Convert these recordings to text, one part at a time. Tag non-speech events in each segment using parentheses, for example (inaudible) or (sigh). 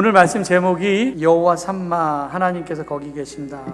오늘 말씀 제목이 여호와 삼마 하나님께서 거기 계신다.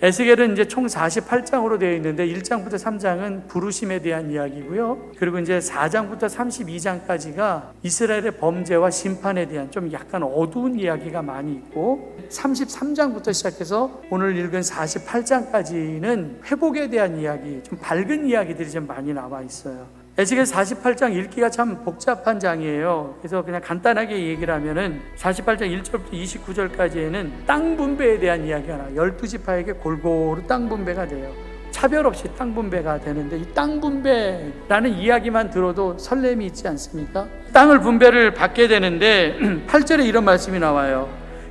에스겔은 이제 총 48장으로 되어 있는데 1장부터 3장은 부르심에 대한 이야기고요. 그리고 이제 4장부터 32장까지가 이스라엘의 범죄와 심판에 대한 좀 약간 어두운 이야기가 많이 있고 33장부터 시작해서 오늘 읽은 48장까지는 회복에 대한 이야기, 좀 밝은 이야기들이 좀 많이 나와 있어요. 에스겔 48장 읽기가 참 복잡한 장이에요. 그래서 그냥 간단하게 얘기를 하면은 48장 1절부터 29절까지에는 땅 분배에 대한 이야기가 나와요. 12지파에게 골고루 땅 분배가 돼요. 차별 없이 땅 분배가 되는데 이 땅 분배라는 이야기만 들어도 설렘이 있지 않습니까? 땅을 분배를 받게 되는데 (clears throat) 8절에 이런 말씀이 나와요.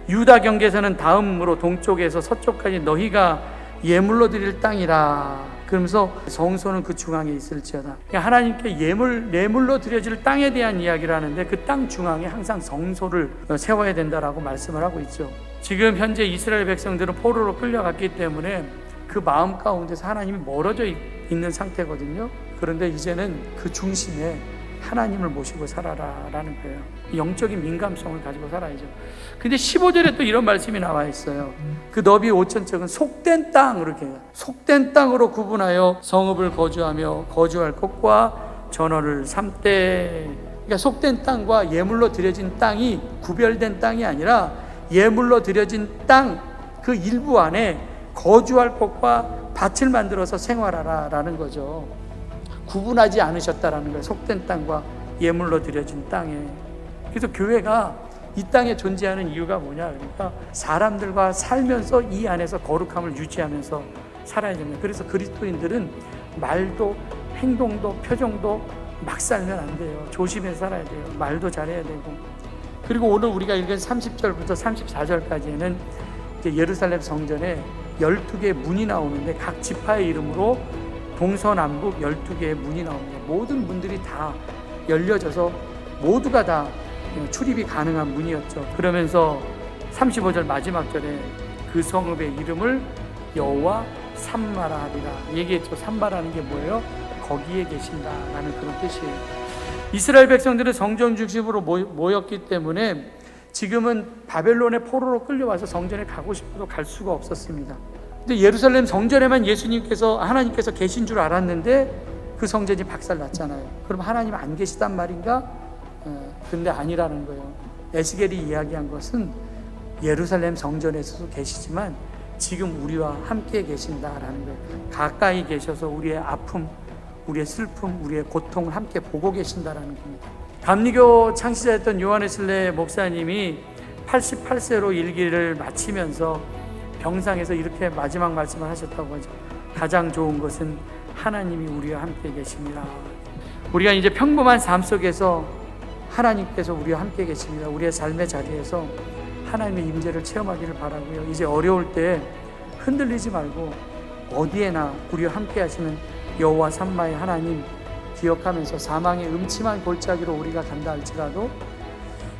유다 경계선은 다음으로 동쪽에서 서쪽까지 너희가 예물로 드릴 땅이라. 그러면서 성소는 그 중앙에 있을지어다. 그러니까 하나님께 예물 예물로 드려질 땅에 대한 이야기를 하는데 그 땅 중앙에 항상 성소를 세워야 된다라고 말씀을 하고 있죠. 지금 현재 이스라엘 백성들은 포로로 끌려갔기 때문에 그 마음 가운데서 하나님이 멀어져 있- 있는 상태거든요. 그런데 이제는 그 중심에 하나님을 모시고 살아라라는 거예요. 영적인 민감성을 가지고 살아야죠. 근데 15절에 또 이런 말씀이 나와 있어요. 그 너비 5천 척은 속된 땅 이렇게 속된 땅으로 구분하여 성읍을 거주하며 거주할 것과 전원을 삼되 그러니까 속된 땅과 예물로 드려진 땅이 구별된 땅이 아니라 예물로 드려진 땅 그 일부 안에 거주할 것과 밭을 만들어서 생활하라라는 거죠. 구분하지 않으셨다라는 거예요. 속된 땅과 예물로 드려진 땅에. 그래서 교회가 이 땅에 존재하는 이유가 뭐냐? 그러니까 사람들과 살면서 이 안에서 거룩함을 유지하면서 살아야 됩니다. 그래서 그리스도인들은 말도 행동도 표정도 막 살면 안 돼요. 조심해서 살아야 돼요. 말도 잘해야 되고. 그리고 오늘 우리가 읽은 30절부터 34절까지에는 이제 예루살렘 성전에 12개의 문이 나오는데 각 지파의 이름으로 동서남북 12개의 문이 나옵니다. 모든 문들이 다 열려져서 모두가 다 출입이 가능한 문이었죠. 그러면서 35절 마지막 절에 그 성읍의 이름을 여호와 삼마라 하리라 얘기했죠. 삼마라는 게 뭐예요? 거기에 계신다라는 그런 뜻이에요. 이스라엘 백성들은 성전 중심으로 모였기 때문에 지금은 바벨론의 포로로 끌려와서 성전에 가고 싶어도 갈 수가 없었습니다. 근데 예루살렘 성전에만 예수님께서 하나님께서 계신 줄 알았는데 그 성전이 박살났잖아요. 그럼 하나님 안 계시단 말인가? 어, 근데 아니라는 거예요. 에스겔이 이야기한 것은 예루살렘 성전에서도 계시지만 지금 우리와 함께 계신다라는 거예요. 가까이 계셔서 우리의 아픔, 우리의 슬픔, 우리의 고통을 함께 보고 계신다라는 겁니다. 감리교 창시자였던 요한의 목사님이 88세로 일기를 마치면서 병상에서 이렇게 마지막 말씀을 하셨다고 하죠. 가장 좋은 것은 하나님이 우리와 함께 계십니다. 우리가 이제 평범한 삶 속에서 하나님께서 우리와 함께 계십니다. 우리의 삶의 자리에서 하나님의 임재를 체험하기를 바라고요. 이제 어려울 때 흔들리지 말고 어디에나 우리와 함께 하시는 여호와 삼마의 하나님 기억하면서 사망의 음침한 골짜기로 우리가 간다 할지라도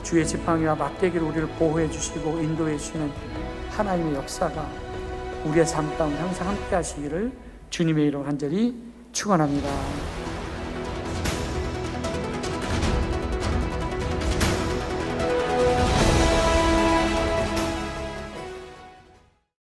주의 지팡이와 막대기로 우리를 보호해 주시고 인도해 주시는 하나님의 역사가 우리의 삶 가운데 항상 함께 하시기를 주님의 이름으로 간절히 축원합니다.